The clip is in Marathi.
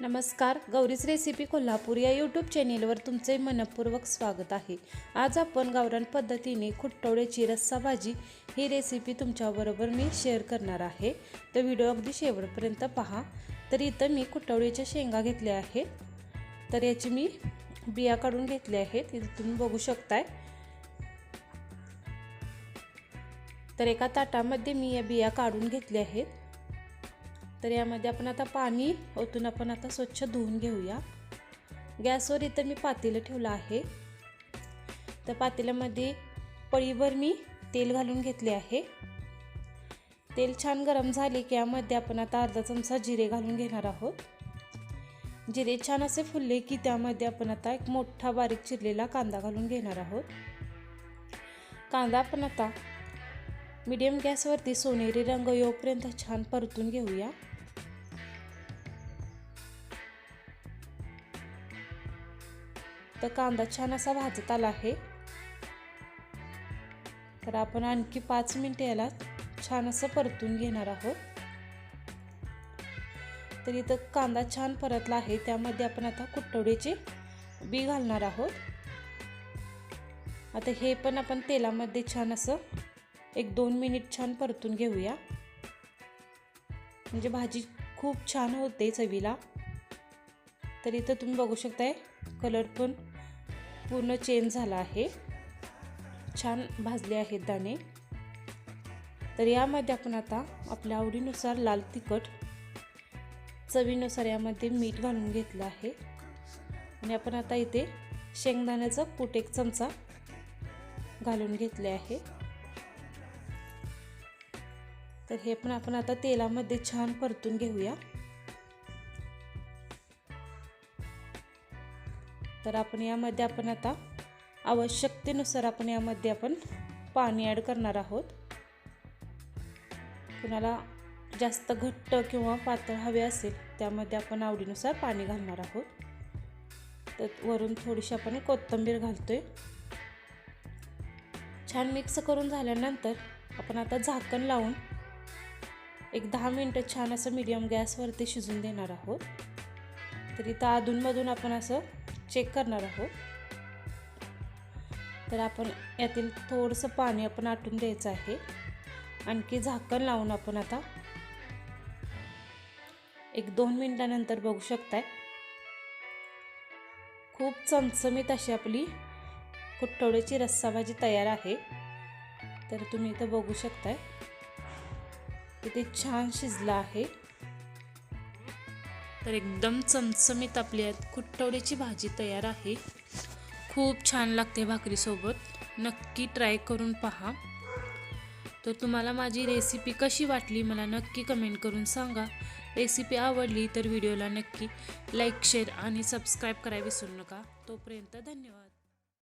नमस्कार गौरीच रेसिपी कोल्हापूर या यूट्यूब चॅनेलवर तुमचे मनपूर्वक स्वागत आहे. आज आपण गावरान पद्धतीने खुट्टवड्याची रस्सा भाजी ही रेसिपी तुमच्याबरोबर मी शेअर करणार आहे. तर व्हिडिओ अगदी शेवटपर्यंत पहा. तर इथं मी खुट्टवड्याच्या शेंगा घेतल्या आहेत. तर याची मी बिया काढून घेतल्या आहेत. इथं तुम्ही बघू शकताय. तर एका ताटामध्ये मी या बिया काढून घेतल्या आहेत. तर यामध्ये आपण आता पाणी ओतून आपण आता स्वच्छ धुवून घेऊया. गॅसवर इथं मी पातेलं ठेवलं आहे. तर पातेल्यामध्ये पळीभर मी तेल घालून घेतले आहे. तेल छान गरम झाले की यामध्ये आपण आता अर्धा चमचा जिरे घालून घेणार आहोत. जिरे छान असे फुलले की त्यामध्ये आपण आता एक मोठा बारीक चिरलेला कांदा घालून घेणार आहोत. कांदा आपण आता मीडियम गॅसवरती सोनेरी रंग येऊपर्यंत छान परतून घेऊया. तर कांदा छान असा भाजत आला आहे. तर आपण आणखी पाच मिनिट याला छान असं परतून घेणार आहोत. तर इथं कांदा छान परतला आहे त्यामध्ये आपण आता कुटवड्याचे बी घालणार आहोत. आता हे पण आपण तेलामध्ये छान असं एक दोन मिनिट छान परतून घेऊया. म्हणजे भाजी खूप छान होते चवीला. तर इथं तुम्ही बघू शकताय कलर पण पूर्ण चेंज झाला आहे. छान भाजले आहेत दाणे. तर यामध्ये आपण आता आपल्या आवडीनुसार लाल तिखट चवीनुसार यामध्ये मीठ घालून घेतलं आहे. आणि आपण आता इथे शेंगदाण्याचं कूट एक चमचा घालून घेतले आहे. तर हे पण आपण आता तेलामध्ये छान परतून घेऊया. तर आपण यामध्ये आपण आता आवश्यकतेनुसार आपण यामध्ये आपण पाणी ॲड करणार आहोत. कुणाला जास्त घट्ट किंवा पातळ हवे असेल त्यामध्ये आपण आवडीनुसार पाणी घालणार आहोत. तर वरून थोडीशी आपण कोथिंबीर घालतोय. छान मिक्स करून झाल्यानंतर आपण आता झाकण लावून एक दहा मिनटं छान असं मीडियम गॅसवरती शिजून देणार आहोत. तर इथं अधूनमधून आपण असं चेक करणार आहोत. तर आपण यातील थोडंसं पाणी आपण आटून द्यायचं आहे. आणखी झाकण लावून आपण आता एक दोन मिनटानंतर बघू शकताय. खूप चमचमीत अशी आपली कुट्टवड्याची रस्साभाजी तयार आहे. तर तुम्ही इथं बघू शकताय. तिथे छान शिजलं आहे. तर एकदम चमचमीत आपली कुट्टवड्याची भाजी तयार आहे. खूप छान लागते भाकरीसोबत. नक्की ट्राय करून पहा. तर तुम्हाला माझी रेसिपी कशी वाटली मला नक्की कमेंट करून सांगा. रेसिपी आवडली तर व्हिडिओला नक्की लाईक शेअर आणि सबस्क्राईब करायला विसरू नका. तोपर्यंत धन्यवाद.